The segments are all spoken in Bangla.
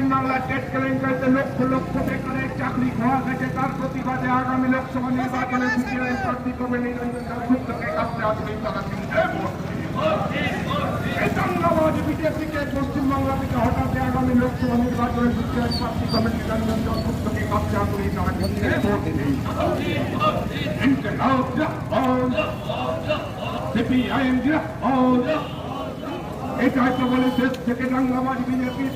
পশ্চিমবাংলার টেট কেলেঙ্কারিতে লক্ষ লক্ষ বেকারের চাকরি খোয়া গেছে তার প্রতিবাদে আগামী লোকসভা নির্বাচনে সিপিআই প্রার্থী কবে নিরঞ্জন দাসগুপ্তকে কাছে আসলে তারা দাঙ্গাবাজ বিজেপিকে পশ্চিমবাংলা থেকে হঠাৎ আগামী লোকসভা নির্বাচনে সিপিআই প্রার্থী কবে নিরঞ্জন দাসগুপ্তকে কাছে আসলে তারা কিন্তু সিপিআইএম এটাই তো বলে দেশ থেকে দাঙ্গাবাজ বিজেপি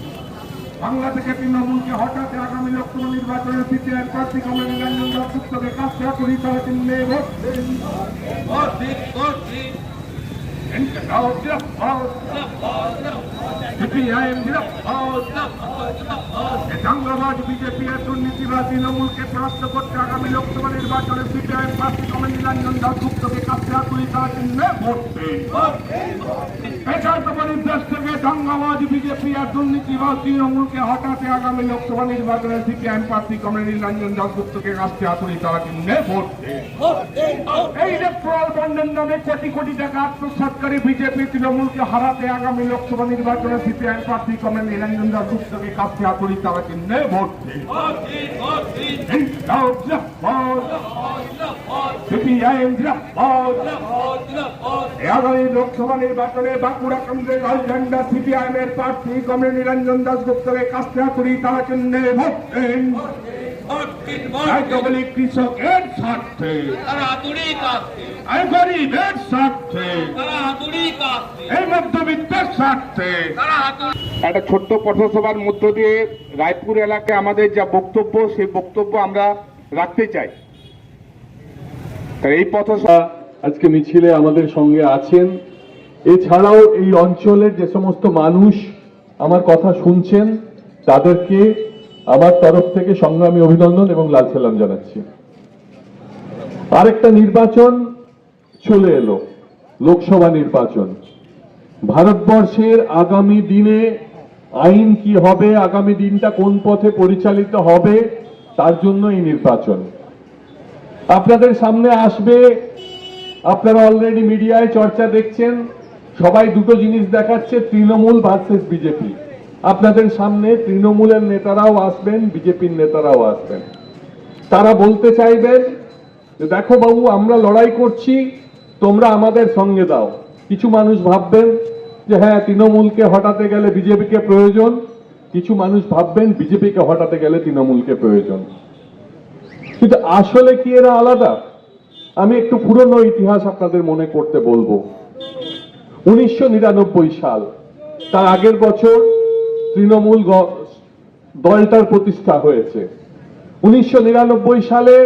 বাংলা থেকে তৃণমূলকে হঠাৎ আগামী লোকসভা নির্বাচনে সিপিআই প্রার্থী কমল নিরঞ্জন দাসগুপ্তকে কাছে করি তারা এ দাঙ্গাবাজ বিজেপি এর দুর্নীতিবাদ তৃণমূলকে পরাস্ত করতে আগামী লোকসভা নির্বাচনে সিপিআইএম প্রার্থী কমল নিরঞ্জন দাসগুপ্তকে কাছে করি তারা চিহ্নে ভোট বলি দেশ থেকে দাঙ্গাবাজ বিজেপি আর দুর্নীতিবাদ তৃণমূলকে হঠাতে আগামী লোকসভা নির্বাচনে সিপিআইএম প্রার্থী কমল নিরঞ্জন দাসগুপ্তকে কাছে করি তারা চিহ্নে ভোট এই ইলেকট্রাল বন্ডের নামে কোটি কোটি টাকা আত্মসাৎকারী বিজেপি তৃণমূলকে হারাতে আগামী লোকসভা নির্বাচনে সিপিআইএম প্রার্থী কমেন নিরঞ্জন দাসগুপ্তকে কাছে হাতুড়ি তারা চিহ্নে ভোট সিপিআইএম আগামী লোকসভা নির্বাচনে বাঁকুড়া কেন্দ্রের লাল ঝান্ডা সিপিআইএম এর প্রার্থী নিরঞ্জন দাসগুপ্তকে কাছে হাতুড়ি তারা চিহ্নে ভোট দেন। বলি কৃষকের স্বার্থে। তারা গরিবের স্বার্থে। তারা এই মধ্যবিত্তের স্বার্থে। একটা ছোট্ট পথসভার মধ্য দিয়ে রায়পুর এলাকায় আমাদের যা বক্তব্য সেই বক্তব্য আমরা রাখতে চাই। এই পথসভা আজকে মিছিলে আমাদের সঙ্গে আছেন এছাড়াও এই অঞ্চলের যে সমস্ত মানুষ আমার কথা শুনছেন, তাদেরকে আমার তরফ থেকে সংগ্রামী অভিনন্দন এবং লাল সালাম জানাচ্ছি। আরেকটা নির্বাচন চলে এলো, লোকসভা নির্বাচন। ভারতবর্ষের আগামী দিনে আইন কি হবে, আগামী দিনটা কোন পথে পরিচালিত হবে, তার জন্য এই নির্বাচন। আপনাদের সামনে আসবে, আপনারা অলরেডি মিডিয়ায় চর্চা দেখছেন সবাই দুটো জিনিস দেখাচ্ছে, তৃণমূল ভার্সেস বিজেপি আপনাদের সামনে তৃণমূলের নেতারাও আসবেন বিজেপির নেতারাও আসবেন। তারা বলতে চাইবেন যে, দেখো বাবু, আমরা লড়াই করছি, তোমরা আমাদের সঙ্গে দাও। কিছু মানুষ ভাববেন যে হ্যাঁ তৃণমূলকে হটাতে গেলে বিজেপিকে প্রয়োজন। কিছু মানুষ ভাববেন বিজেপিকে হটাতে গেলে তৃণমূলকে প্রয়োজন। কিন্তু আসলে কি এরা আলাদা? আমি একটু পুরনো ইতিহাস আপনাদের মনে করতে বলব। উনিশশো নিরানব্বই সাল, তার আগের বছর তৃণমূল দলটার প্রতিষ্ঠা হয়েছে। উনিশশো নিরানব্বই সালে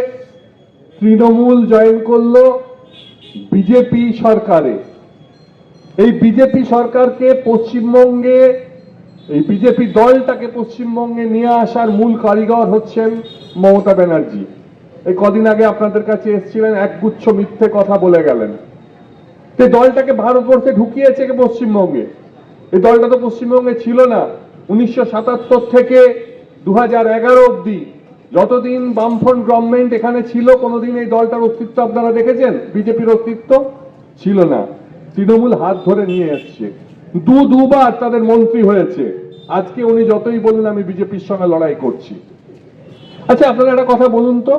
তৃণমূল জয়েন করল বিজেপি সরকারে। এই বিজেপি সরকারকে পশ্চিমবঙ্গে, এই বিজেপি দলটাকে পশ্চিমবঙ্গে নিয়ে আসার মূল কারিগর হচ্ছেন মমতা ব্যানার্জি। এই কদিন আগে আপনাদের কাছে এসেছিলেন, একগুচ্ছ মিথ্যে কথা বলে গেলেন। এই দলটাকে ভারতবর্ষে ঢুকিয়েছে পশ্চিমবঙ্গে? এই দলটা তো পশ্চিমবঙ্গে ছিল না। উনিশশো সাতাত্তর থেকে দু হাজার অব্দি যতদিন বামফ্রন্ট গভর্নমেন্ট এখানে ছিল, কোনোদিন এই দলটার অস্তিত্ব আপনারা দেখেছেন? বিজেপির অস্তিত্ব ছিল না। তৃণমূল হাত ধরে নিয়ে এসছে দু দুবার তাদের মন্ত্রী হয়েছে। আজকে উনি যতই বলুন, আমি বিজেপির সঙ্গে লড়াই করছি। আচ্ছা আপনারা একটা কথা বলুন তো।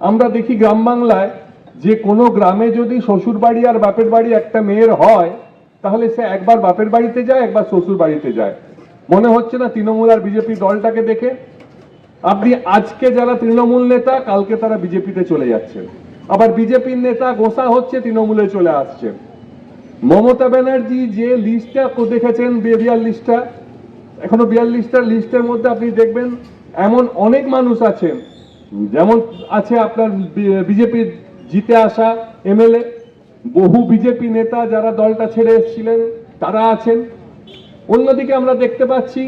আমরা দেখি গ্রাম বাংলায় যে কোনো গ্রামে যদি শ্বশুর বাড়ি আর বাপের বাড়ি একটা মেয়ের হয়, তাহলে সে একবার বাপের বাড়িতে যায়, একবার শ্বশুর বাড়িতে যায়। মনে হচ্ছে না তৃণমূল আর বিজেপি দলটাকে দেখে? আপনি আজকে যারা তৃণমূল নেতা, কালকে তারা বিজেপিতে চলে যাচ্ছেন আবার বিজেপির নেতা গোসা হচ্ছে, তৃণমূলে চলে আসছে। মমতা ব্যানার্জি যে লিস্টটা দেখেছেন বিয়াল্লিশটা এখনও বিয়াল্লিশটা লিস্টের মধ্যে আপনি দেখবেন, এমন অনেক মানুষ আছেন। যেমন আছে আপনার বিজেপির জিতে আসা এমএলএ, বহু বিজেপি নেতা যারা দলটা ছেড়ে এসেছিলেন, তারা আছেন। অন্যদিকে আমরা দেখতে পাচ্ছি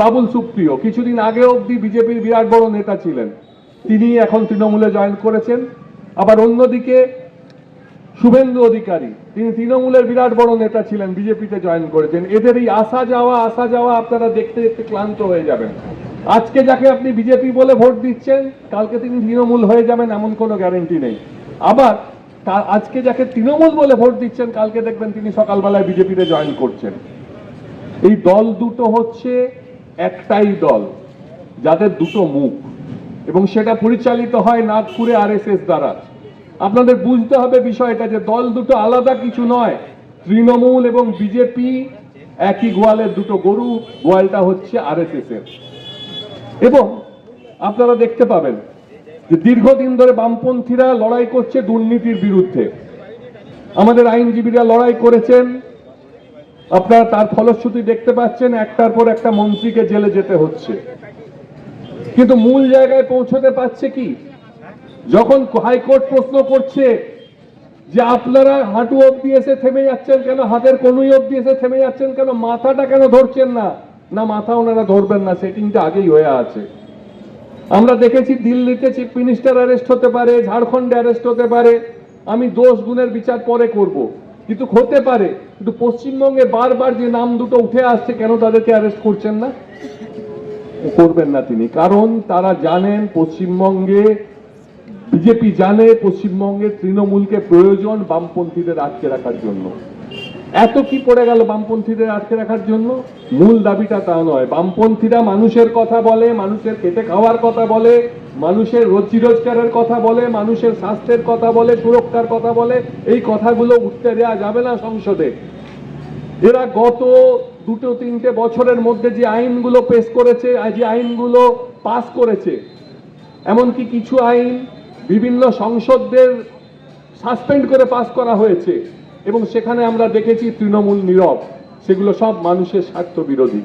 বাবুল সুপ্রিয়। কিছুদিন আগে অবধি বিজেপির বিরাট বড় নেতা ছিলেন। তিনি এখন তৃণমূলে জয়েন করেছেন। আবার অন্যদিকে শুভেন্দু অধিকারী, তিনি তৃণমূলের বিরাট বড় নেতা ছিলেন, বিজেপিতে জয়েন করেছেন। এদের এই আসা যাওয়া আসা যাওয়া আপনারা দেখতে দেখতে ক্লান্ত হয়ে যাবেন। আজকে যাকে আপনি বিজেপি বলে ভোট দিচ্ছেন, কালকে তিনি তৃণমূল হয়ে যাবেন, এমন কোনো গ্যারেন্টি নেই। আবার আজকে যাকে তৃণমূল বলে ভোট দিচ্ছেন, কালকে দেখবেন তিনি সকালবেলায় বিজেপিতে জয়েন করছেন। এই দল দুটো হচ্ছে একটাই দল, যাদের দুটো মুখ। এবং সেটা পরিচালিত হয় নাগপুরে আর এস এস দ্বারা। আপনাদের বুঝতে হবে বিষয়টা যে দল দুটো আলাদা কিছু নয়। তৃণমূল এবং বিজেপি একই গোয়ালের দুটো গরু, গোয়ালটা হচ্ছে আরএসএস এর এবং আপনারা দেখতে পাবেন যে দীর্ঘদিন ধরে বামপন্থীরা লড়াই করছে দুর্নীতির বিরুদ্ধে। আমাদের আইনজীবীরা লড়াই করেছেন। আপনারা তার ফলশ্রুতি দেখতে পাচ্ছেন, একটার পর একটা মন্ত্রীকে জেলে যেতে হচ্ছে। কিন্তু মূল জায়গায় পৌঁছতে পারছে কি? যখন হাইকোর্ট প্রশ্ন করছে যে আপনারা হাঁটু অব্দি এসে থেমে যাচ্ছেন কেন, হাতের কনুই অব্দি এসে থেমে যাচ্ছেন কেন, মাথাটা কেন ধরছেন না? না, মাথা ওনারা ধরবেন না, সেটিংটা আগেই হয়ে আছে। আমরা দেখেছি দিল্লিতে চিফ মিনিস্টার অ্যারেস্ট হতে পারে, ঝাড়খণ্ডে অ্যারেস্ট হতে পারে। আমি দোষ গুণের বিচার পরে করব। কিন্তু হতে পারে, কিন্তু পশ্চিমবঙ্গে বারবার যে নাম দুটো উঠে আসছে, কেন তাদেরকে অ্যারেস্ট করছেন না? করবেন না তিনি। কারণ তারা জানেন পশ্চিমবঙ্গে, বিজেপি জানে পশ্চিমবঙ্গে তৃণমূলকে প্রয়োজন বামপন্থীদের আটকে রাখার জন্য। এত কি পড়ে গেল বামপন্থীদের আটকে রাখার জন্য? মূল দাবিটা তা নয়। বামপন্থীরা মানুষের কথা বলে, মানুষের খেতে খাওয়ার কথা বলে, মানুষের রোজি রোজগারের কথা বলে, মানুষের স্বাস্থ্যের কথা বলে, সুরক্ষার কথা বলে, এই কথাগুলো উঠতে দেওয়া যাবে না সংসদে। এরা গত দুটো তিনটে বছরের মধ্যে যে আইনগুলো পেশ করেছে যে আইনগুলো পাস করেছে, এমনকি কিছু আইন বিভিন্ন সংসদদের সাসপেন্ড করে পাস করা হয়েছে এবং সেখানে আমরা দেখেছি তৃণমূল নীরব। সেগুলো সব মানুষের স্বার্থ বিরোধী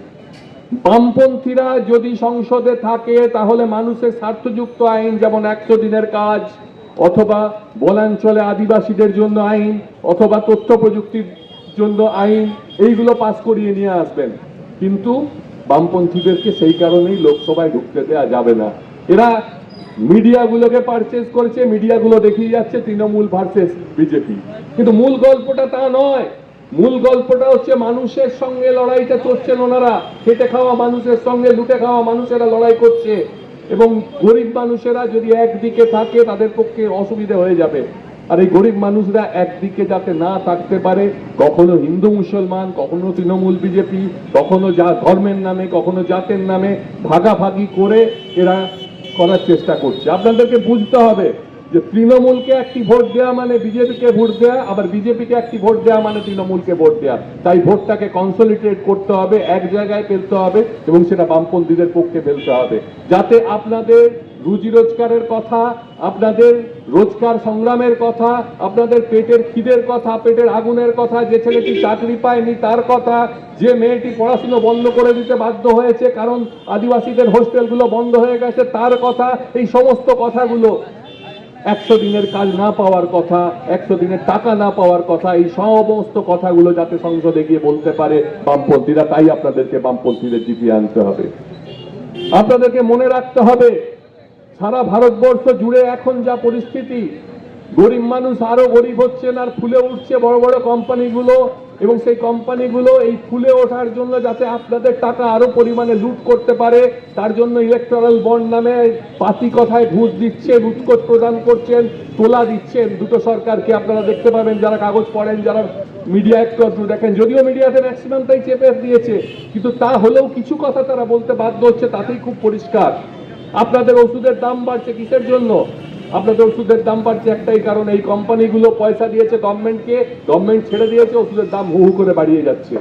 বামপন্থীরা যদি সংসদে থাকে, তাহলে মানুষের স্বার্থযুক্ত আইন, যেমন একশো দিনের কাজ, অথবা বনাঞ্চলে আদিবাসীদের জন্য আইন, অথবা তথ্য প্রযুক্তির জন্য আইন, এইগুলো পাস করিয়ে নিয়ে আসবেন। কিন্তু বামপন্থীদেরকে সেই কারণেই লোকসভায় ঢুকতে দেওয়া যাবে না। এরা মিডিয়াগুলোকে পারচেস করেছে, মিডিয়াগুলো দেখিয়ে যাচ্ছে তৃণমূল ভার্সেস বিজেপি। কিন্তু মূল গল্পটা তা নয়। মূল গল্পটা হচ্ছে মানুষের সঙ্গে লড়াইটা করছেন ওনারা। খেটে খাওয়া মানুষের সঙ্গে, লুটে খাওয়া মানুষেরা লড়াই করছে। এবং গরিব মানুষেরা যদি একদিকে থাকে, তাদের পক্ষে অসুবিধে হয়ে যাবে। আর এই গরিব মানুষরা একদিকে যাতে না থাকতে পারে, কখনো হিন্দু মুসলমান, কখনো তৃণমূল বিজেপি, কখনো যা ধর্মের নামে, কখনো জাতের নামে ভাগাভাগি করে এরা করার চেষ্টা করছে। আপনাদেরকে বুঝতে হবে। যে তৃণমূলকে একটি ভোট দেওয়া মানে বিজেপিকে ভোট দেওয়া আবার বিজেপিকে একটি ভোট দেওয়া মানে তৃণমূলকে ভোট দেওয়া তাই ভোটটাকে কনসলিডেট করতে হবে, এক জায়গায় ফেলতে হবে এবং সেটা বামপন্থীদের পক্ষে ফেলতে হবে। যাতে আপনাদের রুজি রোজগারের কথা, আপনাদের রোজগার সংগ্রামের কথা, আপনাদের পেটের খিদের কথা, পেটের আগুনের কথা, যে ছেলেটি চাকরি পায়নি তার কথা, যে মেয়েটি পড়াশুনো বন্ধ করে দিতে বাধ্য হয়েছে কারণ আদিবাসীদের হোস্টেলগুলো বন্ধ হয়ে গেছে তার কথা, এই সমস্ত কথাগুলো একশো দিনের কাজ না পাওয়ার কথা, একশো দিনের টাকা না পাওয়ার কথা, এই সমস্ত কথাগুলো যাতে সংসদে গিয়ে বলতে পারে বামপন্থীরা, তাই আপনাদেরকে বামপন্থীদের জিতিয়ে আনতে হবে। আপনাদেরকে মনে রাখতে হবে, সারা ভারতবর্ষ জুড়ে এখন যা পরিস্থিতি, গরিব মানুষ আরও গরিব হচ্ছেন আর ফুলে উঠছে বড় বড় কোম্পানিগুলো এবং সেই কোম্পানিগুলো এই ফুলে ওঠার জন্য যাতে আপনাদের টাকা আরও পরিমাণে লুট করতে পারে, তার জন্য ইলেকট্রাল বন্ড নামে পাতি কথায় ঘুষ দিচ্ছেন উৎকোচ প্রদান করছেন, তোলা দিচ্ছেন। দুটো সরকারকে আপনারা দেখতে পাবেন, যারা কাগজ পড়েন, যারা মিডিয়া একটু দেখেন। যদিও মিডিয়াতে ম্যাক্সিমাম তাই চেপে দিয়েছে, কিন্তু তা হলেও কিছু কথা তারা বলতে বাধ্য হচ্ছে, তাতেই খুব পরিষ্কার। আপনাদের ওষুধের দাম বাড়ছে কিসের জন্য? আপনাদের ওষুধের দাম বাড়ছে একটাই কারণ, এই কোম্পানিগুলো পয়সা দিয়েছে গভর্নমেন্টকে, গভর্নমেন্ট ছেড়ে দিয়েছে, ওষুধের দাম হু করে বাড়িয়ে যাচ্ছে।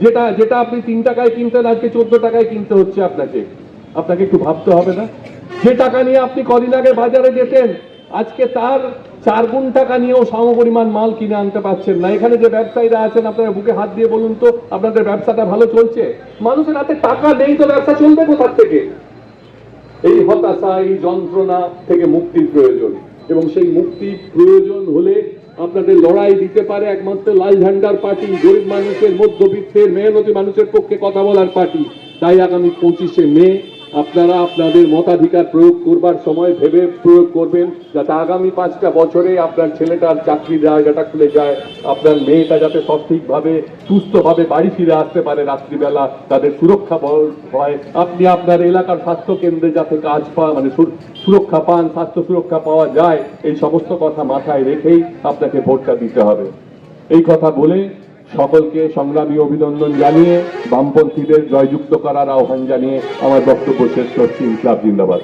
যেটা যেটা আপনি তিন টাকায় কিনতেন আজকে চোদ্দ টাকায় কিনতে হচ্ছে আপনাকে। আপনাকে একটু ভাবতে হবে না? যে টাকা নিয়ে আপনি কদিন আগে বাজারে যেতেন, আজকে তার চার গুণ টাকা নিয়েও সমপরিমাণ মাল কিনে আনতে পারছেন না। এখানে যে ব্যবসায়ীরা আছেন, আপনারা বুকে হাত দিয়ে বলুন তো, আপনাদের ব্যবসাটা ভালো চলছে? মানুষের হাতে টাকা নেই তো ব্যবসা চলবে কোথার থেকে? এই হতাশা এই যন্ত্রণা থেকে মুক্তির প্রয়োজন। এবং সেই মুক্তি প্রয়োজন হলে আপনাদের লড়াই দিতে পারে একমাত্র লাল ঝান্ডার পার্টি, গরিব মানুষের মধ্যবিত্তের, মেহনতি মানুষের পক্ষে কথা বলার পার্টি। তাই আগামী পঁচিশে মে আপনারা আপনাদের মতাধিকার প্রয়োগ করবার সময় ভেবে প্রয়োগ করবেন, যাতে আগামী পাঁচটা বছরে আপনার ছেলেটার চাকরির জায়গাটা খুলে যায়, আপনার মেয়েটা যাতে সঠিকভাবে, সুস্থভাবে বাড়ি ফিরে আসতে পারে রাত্রিবেলা, তাদের সুরক্ষা হয়। আপনি আপনার এলাকার স্বাস্থ্য কেন্দ্রে যাতে কাজ পান মানে সুরক্ষা পান, স্বাস্থ্য সুরক্ষা পাওয়া যায়, এই সমস্ত কথা মাথায় রেখেই আপনাকে ভোটটা দিতে হবে। এই কথা বলে সকলকে সংগ্রামী অভিনন্দন জানিয়ে বামপন্থীদের জয়যুক্ত করার আহ্বান জানিয়ে আমার বক্তব্য শেষ করছি। ইনকলাব জিন্দাবাদ।